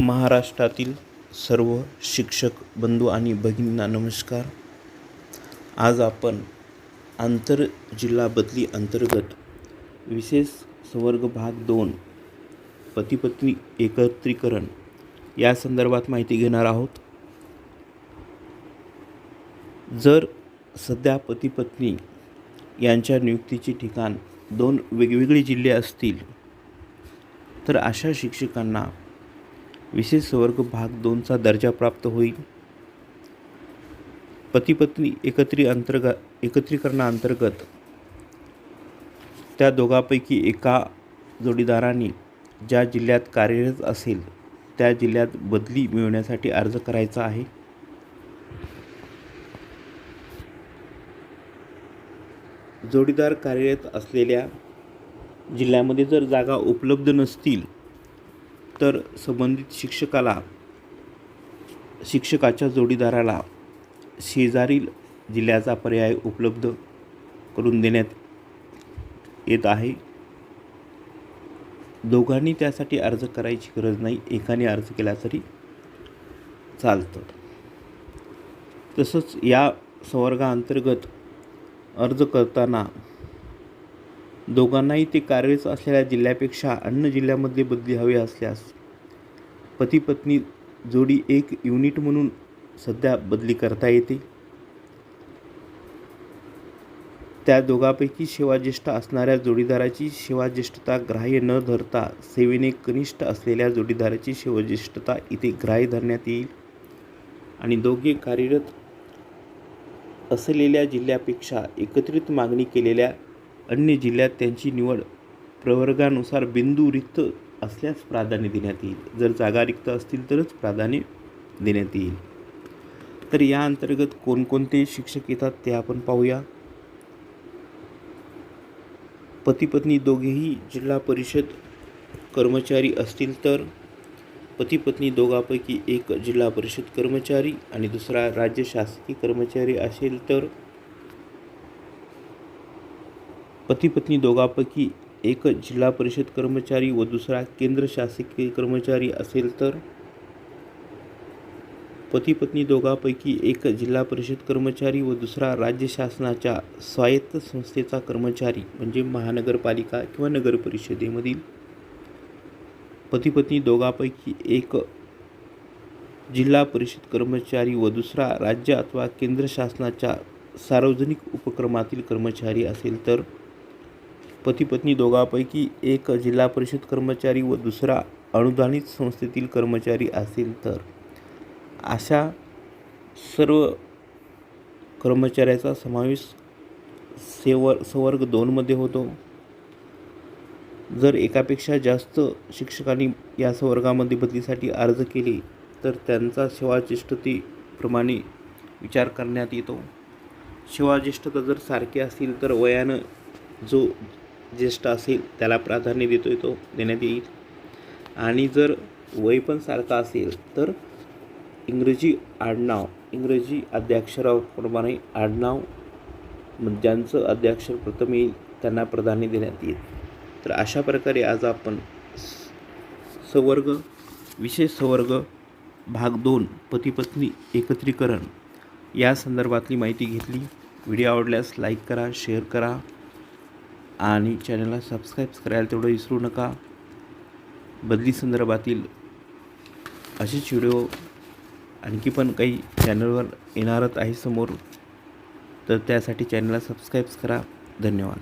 महाराष्ट्रातील सर्व शिक्षक बंधू आणि भगिनींना नमस्कार. आज आपण आंतर जिल्हा बदली अंतर्गत विशेष संवर्ग भाग दोन पतीपत्नी एकत्रीकरण या संदर्भात माहिती घेणार आहोत. जर सध्या पतीपत्नी यांच्या नियुक्तीचे ठिकाण दोन वेगवेगळे जिल्हे असतील तर अशा शिक्षकांना विशेष वर्ग भाग दोनचा दर्जा प्राप्त होईल. पतीपत्नी एकत्री अंतर्गत एकत्रीकरणाअंतर्गत त्या दोघांपैकी एका जोडीदाराने ज्या जिल्ह्यात कार्यरत असेल त्या जिल्ह्यात बदली मिळवण्यासाठी अर्ज करायचा आहे. जोडीदार कार्यरत असलेल्या जिल्ह्यामध्ये जर जागा उपलब्ध नसतील तर संबंधित शिक्षकाला शिक्षकाच्या जोडीदाराला शेजारील जिल्ह्याचा पर्याय उपलब्ध करून देण्यात येत आहे. दोघांनी त्यासाठी अर्ज करायची गरज नाही. एकाने अर्ज केला तरी चालतं. तसंच या संवर्गाअंतर्गत अर्ज करताना दोघांनाही ते कार्यरत असलेल्या जिल्ह्यापेक्षा अन्य जिल्ह्यामध्ये बदली हवी असल्यास पती पत्नी जोडी एक युनिट म्हणून सध्या बदली करता येते. त्या दोघांपैकी सेवाज्येष्ठ असणाऱ्या जोडीदाराची सेवाज्येष्ठता ग्राह्य न धरता सेवेने कनिष्ठ असलेल्या जोडीदाराची सेवाज्येष्ठता इथे ग्राह्य धरण्यात येईल. आणि दोघे कार्यरत असलेल्या जिल्ह्यापेक्षा एकत्रित मागणी केलेल्या अन्य जिल्ह्यात त्यांची निवड प्रवर्गानुसार बिंदू रिक्त असल्यास प्राधान्य देण्यात येईल. जर जागा रिक्त असतील तरच प्राधान्य देण्यात येईल. तर या अंतर्गत कोणकोणते शिक्षक येतात ते आपण पाहूया. पतीपत्नी दोघेही जिल्हा परिषद कर्मचारी असतील तर पतीपत्नी दोघापैकी दोघांपैकी एक जिल्हा परिषद कर्मचारी आणि दुसरा राज्य शासकीय कर्मचारी असेल तर पती पत्नी दोघांपैकी एक जिल्हा परिषद कर्मचारी व दुसरा केंद्र शासकीय कर्मचारी असेल तर? पती पत्नी दोघांपैकी एक जिल्हा परिषद कर्मचारी व दुसरा राज्य शासनाच्या स्वायत्त संस्थेचा कर्मचारी म्हणजे महानगरपालिका किंवा नगर परिषदेमधील? पती पत्नी दोघांपैकी एक जिल्हा परिषद कर्मचारी व दुसरा राज्य अथवा केंद्र शासनाच्या सार्वजनिक उपक्रमातील कर्मचारी असेल तर? पती पत्नी दोघांपैकी एक जिल्हा परिषद कर्मचारी व दुसरा अनुदानित संस्थेतील कर्मचारी असेल तर? अशा सर्व कर्मचाऱ्याचा समावेश सेवर संवर्ग दोनमध्ये होतो. जर एकापेक्षा जास्त शिक्षकांनी या संवर्गामध्ये बदलीसाठी अर्ज केले तर त्यांचा सेवाज्येष्ठतेप्रमाणे विचार करण्यात येतो. सेवाज्येष्ठता जर सारखी असतील तर वयानं जो ज्येष्ठ असेल त्याला प्राधान्य देतो येतो देण्यात येईल. आणि जर वय पण सारखा असेल तर इंग्रजी आडनाव इंग्रजी अद्याक्षराप्रमाणे आडनाव म्हणजे ज्यांचं अद्याक्षर प्रथम येईल त्यांना प्राधान्य देण्यात येईल. तर अशा प्रकारे आज आपण सवर्ग विशेष सवर्ग भाग दोन पतीपत्नी एकत्रीकरण या संदर्भातली माहिती घेतली. व्हिडिओ आवडल्यास लाईक करा शेअर करा. आणि चॅनलला सबस्क्राईब करायला तेवढं विसरू नका. बदली संदर्भातील असेच व्हिडिओ आणखी पण काही चॅनलवर येणारच आहे समोर तर त्यासाठी चॅनलला सबस्क्राईब करा. धन्यवाद.